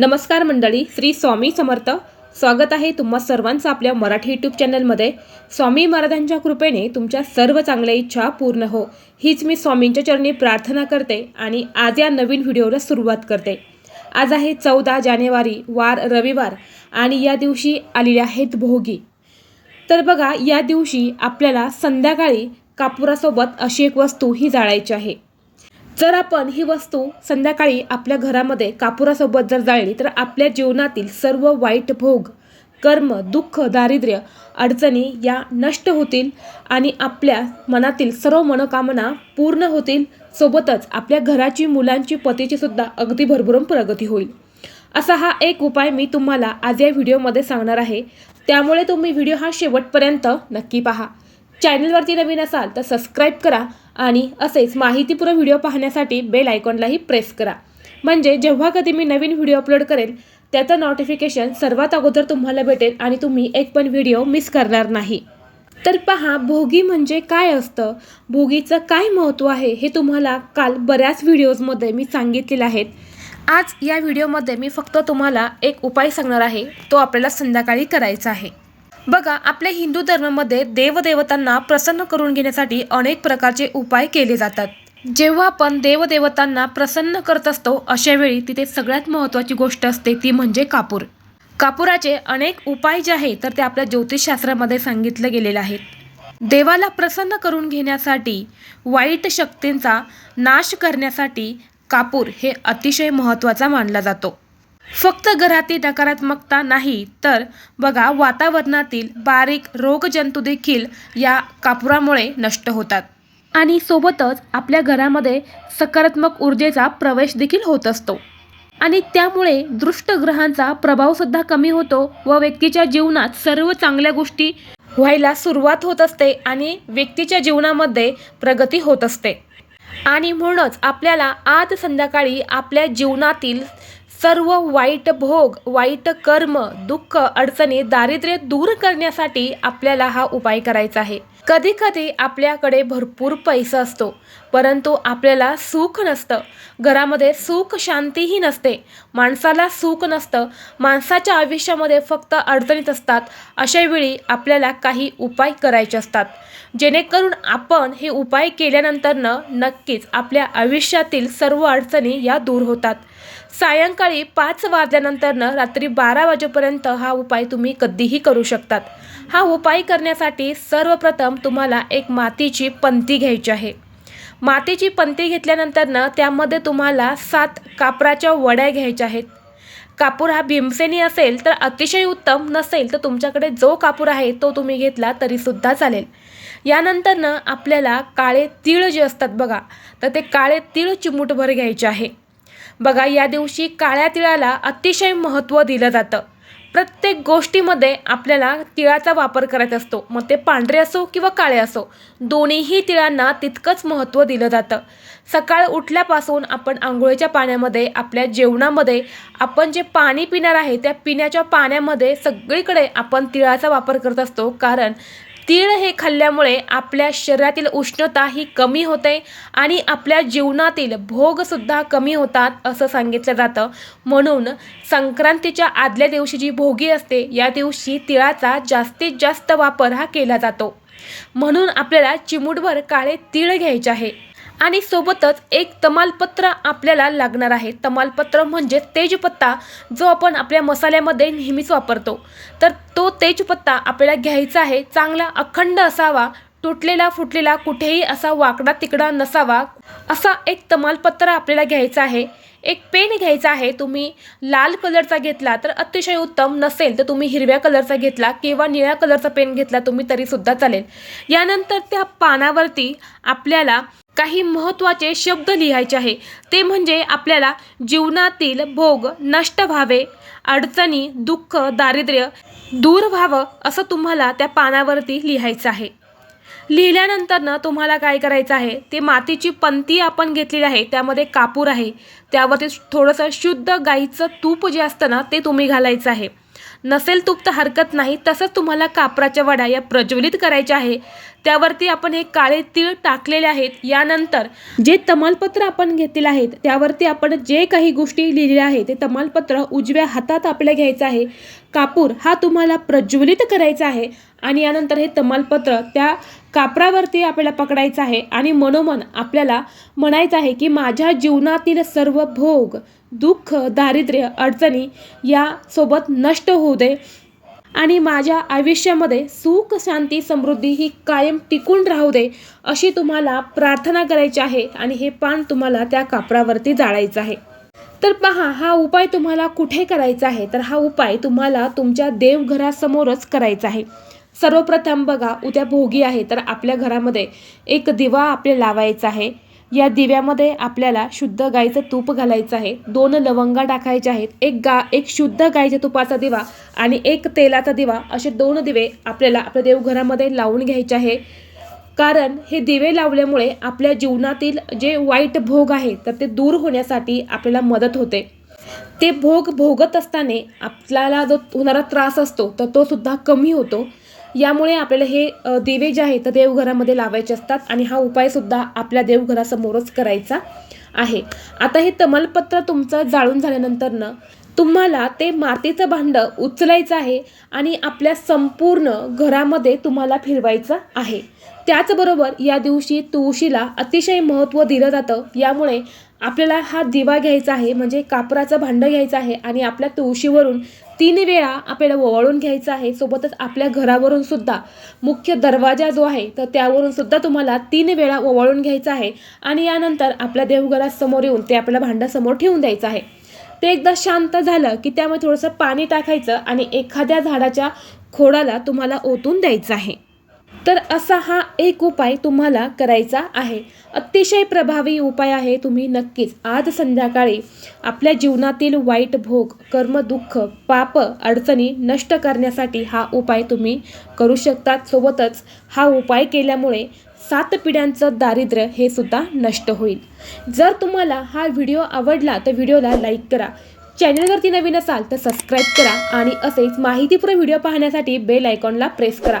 नमस्कार मंडळी श्री स्वामी समर्थ. स्वागत आहे तुम्हा सर्वांचं आपल्या मराठी यूट्यूब चॅनलमध्ये स्वामी महाराजांच्या कृपेने तुमच्या सर्व चांगल्या इच्छा पूर्ण हो. हीच मी स्वामींच्या चरणी प्रार्थना करते आणि आज या नवीन व्हिडिओला सुरुवात करते. आज आहे चौदा जानेवारी वार रविवार आणि या दिवशी आलेले आहेत भोगी. तर बघा या दिवशी आपल्याला संध्याकाळी कापुरासोबत अशी एक वस्तू ही जाळायची आहे. जर आपण ही वस्तू संध्याकाळी आपल्या घरामध्ये कापुरासोबत जर जाळली तर आपल्या जीवनातील सर्व वाईट भोग कर्म दुःख दारिद्र्य अडचणी या नष्ट होतील आणि आपल्या मनातील सर्व मनोकामना पूर्ण होतील. सोबतच आपल्या घराची मुलांची पतीची सुद्धा अगदी भरभरून प्रगती होईल. असा हा एक उपाय मी तुम्हाला आज या व्हिडिओमध्ये सांगणार आहे. त्यामुळे तुम्ही व्हिडिओ हा शेवटपर्यंत नक्की पहा. चॅनलवरती नवीन असाल तर सबस्क्राईब करा आणि असेच माहितीपूर्ण व्हिडिओ पाहण्यासाठी बेल आयकॉनलाही प्रेस करा. म्हणजे जेव्हा कधी मी नवीन व्हिडिओ अपलोड करेल त्याचं नोटिफिकेशन सर्वात अगोदर तुम्हाला भेटेल आणि तुम्ही एक पण व्हिडिओ मिस करणार नाही. तर पहा भोगी म्हणजे काय असतं? भोगीचं काय महत्त्व आहे हे तुम्हाला काल बऱ्याच व्हिडिओजमध्ये मी सांगितलेलं आहेत आज या व्हिडिओमध्ये मी फक्त तुम्हाला एक उपाय सांगणार आहे तो आपल्याला संध्याकाळी करायचा आहे. बघा आपल्या हिंदू धर्मामध्ये देवदेवतांना प्रसन्न करून घेण्यासाठी अनेक प्रकारचे उपाय केले जातात. जेव्हा आपण देवदेवतांना प्रसन्न करत असतो अशा वेळी तिथे सगळ्यात महत्त्वाची गोष्ट असते ती म्हणजे कापूर. कापुराचे अनेक उपाय जे आहेत तर ते आपल्या ज्योतिषशास्त्रामध्ये सांगितलं गेलेलं आहेत. देवाला प्रसन्न करून घेण्यासाठी वाईट शक्तींचा नाश करण्यासाठी कापूर हे अतिशय महत्त्वाचा मानला जातो. फक्त घरातील नकारात्मकता नाही तर बघा वातावरणातील बारीक रोगजंतू देखील या कापुरामुळे नष्ट होतात. आणि सोबतच आपल्या घरामध्ये सकारात्मक ऊर्जेचा प्रवेश देखील होत असतो. आणि त्यामुळे दृष्ट ग्रहांचा प्रभावसुद्धा कमी होतो व व्यक्तीच्या जीवनात सर्व चांगल्या गोष्टी व्हायला सुरुवात होत असते आणि व्यक्तीच्या जीवनामध्ये प्रगती होत असते. आणि म्हणूनच आपल्याला आज संध्याकाळी आपल्या जीवनातील सर्व वाईट भोग वाईट कर्म दुःख अडचणी दारिद्र्य दूर करण्यासाठी आपल्याला हा उपाय करायचा आहे. कधी कधी आपल्याकडे भरपूर पैसा असतो परंतु आपल्याला सुख नसतं. घरामध्ये सुख शांतीही नसते. माणसाला सुख नसतं. माणसाच्या आयुष्यामध्ये फक्त अडचणीत असतात. अशा वेळी आपल्याला काही उपाय करायचे असतात. जेणेकरून आपण हे उपाय केल्यानंतरनं नक्कीच आपल्या आयुष्यातील सर्व अडचणी या दूर होतात. सायंकाळी पाच वाजल्यानंतरनं रात्री बारा वाजेपर्यंत हा उपाय तुम्ही कधीही करू शकतात. हा उपाय करण्यासाठी सर्वप्रथम तुम्हाला एक मातीची पंती घ्यायची आहे. मातीची पंती घेतल्यानंतरनं त्यामध्ये तुम्हाला सात कापराच्या वड्या घ्यायच्या आहेत. कापूर हा भीमसेनी असेल तर अतिशय उत्तम नसेल तर तुमच्याकडे जो कापूर आहे तो तुम्ही घेतला तरीसुद्धा चालेल. यानंतरनं आपल्याला काळे तीळ जे असतात बघा तर ते काळे तीळ चिमूटभर घ्यायचे आहे. बघा या दिवशी काळ्या तिळाला अतिशय महत्त्व दिलं जातं. प्रत्येक गोष्टीमध्ये आपल्याला तिळाचा वापर करायचा असतो. मग ते पांढरे असो किंवा काळे असो दोन्हीही तिळांना तितकंच महत्त्व दिलं जातं. सकाळ उठल्यापासून आपण आंघोळीच्या पाण्यामध्ये आपल्या जेवणामध्ये आपण जे पाणी पिणार आहे त्या पिण्याच्या पाण्यामध्ये सगळीकडे आपण तिळाचा वापर करत असतो. कारण तीळ हे खाल्ल्यामुळे आपल्या शरीरातील उष्णता ही कमी होते आणि आपल्या जीवनातील भोगसुद्धा कमी होतात असं सांगितलं जातं. म्हणून संक्रांतीच्या आदल्या दिवशी जी भोगी असते या दिवशी तिळाचा जास्तीत जास्त वापर हा केला जातो. म्हणून आपल्याला चिमूटभर काळे तीळ घ्यायचे आहे. आणि सोबतच एक तमालपत्र आपल्याला लागणार आहे. तमालपत्र म्हणजे तेजपत्ता जो आपण आपल्या मसाल्यामध्ये नेहमीच वापरतो. तर तो तेजपत्ता आपल्याला घ्यायचा आहे. चांगला अखंड असावा तुटलेला फुटलेला कुठेही असा वाकडा तिकडा नसावा असा एक तमालपत्र आपल्याला घ्यायचा आहे. एक पेन घ्यायचा आहे. तुम्ही लाल कलरचा घेतला तर अतिशय उत्तम नसेल तर तुम्ही हिरव्या कलरचा घेतला किंवा निळ्या कलरचा पेन घेतला तुम्ही तरीसुद्धा चालेल. यानंतर त्या पानावरती आपल्याला काही महत्त्वाचे शब्द लिहायचे आहे. ते म्हणजे आपल्याला जीवनातील भोग नष्ट व्हावे अडचणी दुःख दारिद्र्य दूर व्हावं असं तुम्हाला त्या पानावरती लिहायचं आहे. लिहिल्यानंतरनं तुम्हाला काय करायचं आहे? ते मातीची पंती आपण घेतलेली आहे त्यामध्ये कापूर आहे. त्यावरती थोडंसं शुद्ध गाईचं तूप जे असतं ना ते तुम्ही घालायचं आहे. नसेल तूप तर हरकत नाही तसंच तुम्हाला कापराच्या वड्या या प्रज्वलित करायच्या आहे. त्यावरती आपण हे काळे तीळ टाकलेले आहेत. यानंतर जे तमालपत्र आपण घेतलेले आहेत त्यावरती आपण जे काही गोष्टी लिहिलेल्या आहेत ते तमालपत्र उजव्या हातात आपल्याला घ्यायचं आहे. कापूर हा तुम्हाला प्रज्वलित करायचा आहे आणि यानंतर हे तमालपत्र त्या कापरावरती आपल्याला पकडायचं आहे आणि मनोमन आपल्याला म्हणायचं आहे की माझ्या जीवनातील सर्व भोग दुःख दारिद्र्य अडचणी यासोबत नष्ट होऊ दे आणि माझ्या आयुष्यामध्ये सुख शांती समृद्धी ही कायम टिकून राहू दे अशी तुम्हाला प्रार्थना करायची आहे आणि हे पान तुम्हाला त्या कापरावरती जाळायचं आहे. तर पहा हा उपाय तुम्हाला कुठे करायचा आहे? तर हा उपाय तुम्हाला तुमच्या देवघरासमोरच करायचा आहे. सर्वप्रथम बघा उद्या भोगी आहे तर आपल्या घरामध्ये एक दिवा आपले लावायचा आहे. या दिव्यामध्ये आपल्याला शुद्ध गाईचं तूप घालायचं आहे. दोन लवंगा टाकायच्या आहेत. एक गा एक शुद्ध गाईच्या तुपाचा दिवा आणि एक तेलाचा दिवा. असे दोन दिवे आपल्याला आपल्या देवघरामध्ये लावून घ्यायचे आहे. कारण हे दिवे लावल्यामुळे आपल्या जीवनातील जे वाईट भोग आहे तर ते दूर होण्यासाठी आपल्याला मदत होते. ते भोग भोगत असताना आपल्याला जो होणारा त्रास असतो तर तो सुद्धा कमी होतो. यामुळे आपल्याला हे दिवे जे आहेत तर देवघरामध्ये लावायचे असतात आणि हा उपायसुद्धा आपल्या देवघरासमोरच करायचा आहे. आता हे तमालपत्र तुमचं जाळून झाल्यानंतरनं तुम्हाला ते मातीचं भांडं उचलायचं आहे आणि आपल्या संपूर्ण घरामध्ये तुम्हाला फिरवायचं आहे. त्याचबरोबर या दिवशी तुळशीला अतिशय महत्त्व दिलं जातं. यामुळे आपल्याला हा दिवा घ्यायचा आहे म्हणजे कापराचं भांडं घ्यायचं आहे आणि आपल्या तुळशीवरून तीन वेळा आपल्याला ओवाळून घ्यायचं आहे. सोबतच आपल्या घरावरून सुद्धा मुख्य दरवाजा जो आहे तर त्यावरून सुद्धा तुम्हाला तीन वेळा ओवाळून घ्यायचा आहे आणि यानंतर आपल्या देवघरासमोर येऊन ते आपल्याला भांडं समोर ठेवून द्यायचं आहे. ते एकदा शांत झालं की त्यामध्ये थोडंसं पाणी टाकायचं आणि एखाद्या झाडाच्या खोडाला तुम्हाला ओतून द्यायचं आहे. तर असा हा एक उपाय तुम्हाला करायचा आहे. अतिशय प्रभावी उपाय आहे तुम्ही नक्कीच आज संध्याकाळी आपल्या जीवनातील वाईट भोग कर्म दुःख पाप अडचणी नष्ट करण्यासाठी हा उपाय तुम्ही करू शकतात. सोबतच हा उपाय केल्यामुळे सात पिढ्यांचं दारिद्र्य हे सुद्धा नष्ट होईल. जर तुम्हाला हा व्हिडिओ आवडला तर व्हिडिओला लाईक करा. चॅनलवरती नवीन असाल तर सबस्क्राईब करा आणि असेच माहितीपूर्ण व्हिडिओ पाहण्यासाठी बेल आयकॉनला प्रेस करा.